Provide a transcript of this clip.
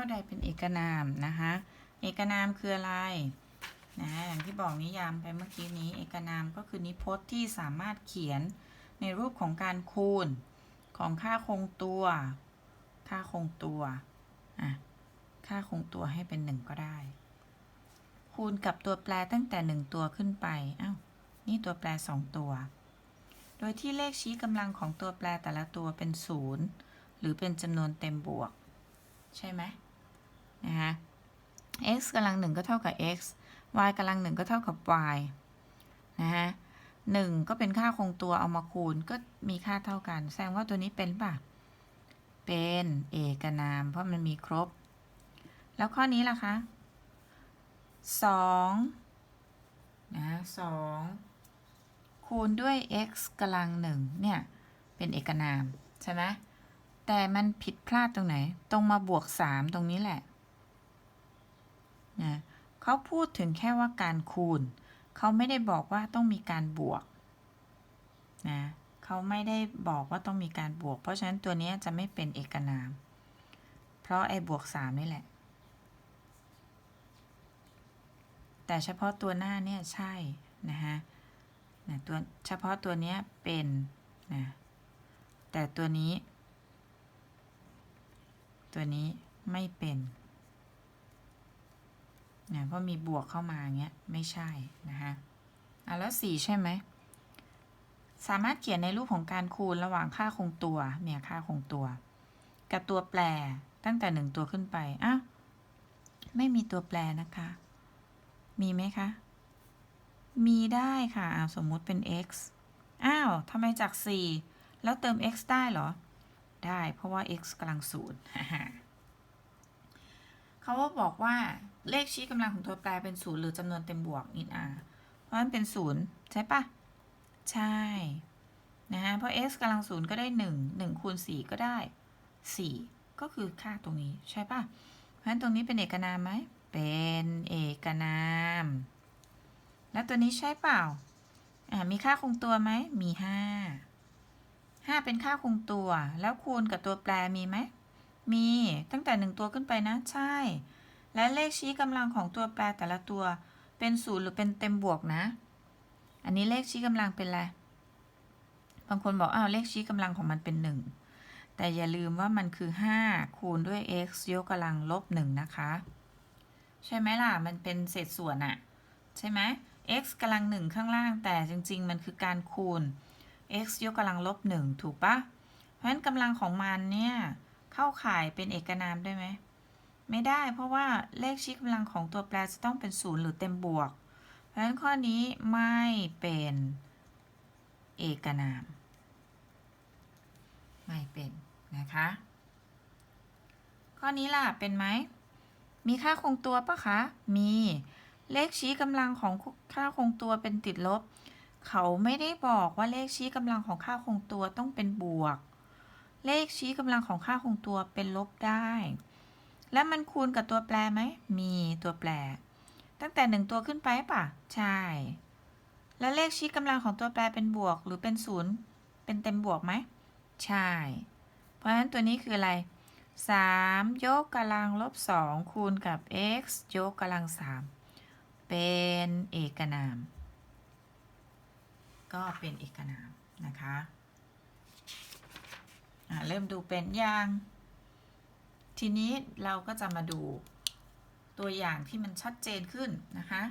ข้อใดเป็นเอกนามนะคะ เอกนามคืออะไรนะอย่างที่บอกนิยามไปเมื่อกี้นี้ เอกนามก็คือนิพจน์ที่สามารถเขียนในรูปของการคูณของค่าคงตัว ค่าคงตัวอะค่าคงตัวให้เป็นหนึ่งก็ได้ คูณกับตัวแปรตั้งแต่หนึ่งตัวขึ้นไปอ้าวนี่ตัวแปรสองตัว โดยที่เลขชี้กำลังของตัวแปรแต่ละตัวเป็นศูนย์หรือเป็นจำนวนเต็มบวก ใช่ไหม นะคะ x กำลังหนึ่งก็เท่ากับ x y กำลังหนึ่งก็เท่ากับ y นะฮะหนึ่งก็เป็นค่าคงตัวเอามาคูณก็มีค่าเท่ากัน แสดงว่าตัวนี้เป็นป่ะ เป็นเอกนาม เพราะมันมีครบ แล้วข้อนี้ล่ะคะสองนะสองคูณด้วย x กำลังหนึ่งเนี่ย เป็นเอกนาม ใช่ไหมแต่มันผิดพลาดตรงไหน ตรงมาบวก 3 ตรงนี้แหละ เขาพูดถึงแค่ว่าการคูณ เขาไม่ได้บอกว่าต้องมีการบวกนะเขาไม่ได้บอกว่าต้องมีการบวก เพราะฉะนั้นตัวนี้จะไม่เป็นเอกนาม เพราะไอ้บวก3นี่แหละ แต่เฉพาะตัวหน้าเนี่ยใช่นะฮะนะตัวเฉพาะตัวเนี้ยเป็นนะแต่ตัวนี้ ตัวนี้ไม่เป็น นะเพราะมีบวกเข้ามาเงี้ยไม่ใช่นะคะอะแล้วสี่ใช่ไหม สามารถเขียนในรูปของการคูณระหว่างค่าคงตัวเนี่ยค่าคงตัว กับตัวแปรตั้งแต่หนึ่งตัวขึ้นไปอ้าวไม่มีตัวแปรนะคะ มีไหมคะ มีได้ค่ะอาสมมุติเป็น x อ้าวทำไมจาก 4 แล้วเติม x ได้เหรอ ได้เพราะว่า x กำลังศูนย์ เขาว่าบอกว่าเลขชี้กำลังของตัวแปรเป็นศูนย์หรือจำนวนเต็มบวกอินอาเพราะมันเป็นศูนย์ใช่ปะใช่ นะฮะ เพราะ x กำลังศูนย์ก็ได้ 1 1คูณ4ก็ได้ 4 ก็คือค่าตรงนี้ใช่ปะเพราะฉะนั้นตรงนี้เป็นเอกนามไหม เป็นเอกนาม แล้วตัวนี้ใช่เปล่า อ่า มีค่าคงตัวไหม มี 5 5 เป็นค่าคงตัว แล้วคูณกับตัวแปรมีไหม มีตั้งแต่หนึ่งตัวขึ้นไปนะ ใช่ และเลขชี้กำลังของตัวแปรแต่ละตัว เป็นศูนย์หรือเป็นเต็มบวกนะ อันนี้เลขชี้กำลังเป็นอะไร บางคนบอกอ้าวเลขชี้กำลังของมันเป็นหนึ่งแต่อย่าลืมว่ามันคือ 5 คูณด้วย x ยกกำลังลบ1นะคะ ใช่ไหมล่ะ มันเป็นเศษส่วนอะใช่ไหม x กำลังหนึ่งข้างล่าง แต่จริง ๆ มันคือการคูณ x ยกกำลังลบหนึ่งถูกปะเพราะฉะนั้นกำลังของมันเนี่ย เข้าข่ายเป็นเอกนามได้ไหม ไม่ได้เพราะว่าเลขชี้กำลังของตัวแปรจะต้องเป็นศูนย์หรือเต็มบวก เพราะฉะนั้นข้อนี้ไม่เป็นเอกนาม ไม่เป็นนะคะ ข้อนี้ล่ะเป็นไหม มีค่าคงตัวปะคะ มีเลขชี้กำลังของค่าคงตัวเป็นติดลบ เขาไม่ได้บอกว่าเลขชี้กำลังของค่าคงตัวต้องเป็นบวก เลขชี้กำลังของค่าคงตัวเป็นลบได้ แล้วมันคูณกับตัวแปรไหม มีตัวแปร ตั้งแต่หนึ่งตัวขึ้นไปป่ะ ใช่ แล้วเลขชี้กำลังของตัวแปรเป็นบวกหรือเป็นศูนย์เป็นเต็มบวกไหม ใช่ เพราะฉะนั้นตัวนี้คืออะไร 3 ยกกำลังลบ 2 คูณกับ x ยกกำลัง 3 เป็นเอกนาม ก็เป็นเอกนามนะคะอะ เริ่มดูเป็นยาง ทีนี้เราก็จะมาดูตัวอย่างที่มันชัดเจนขึ้นนะคะ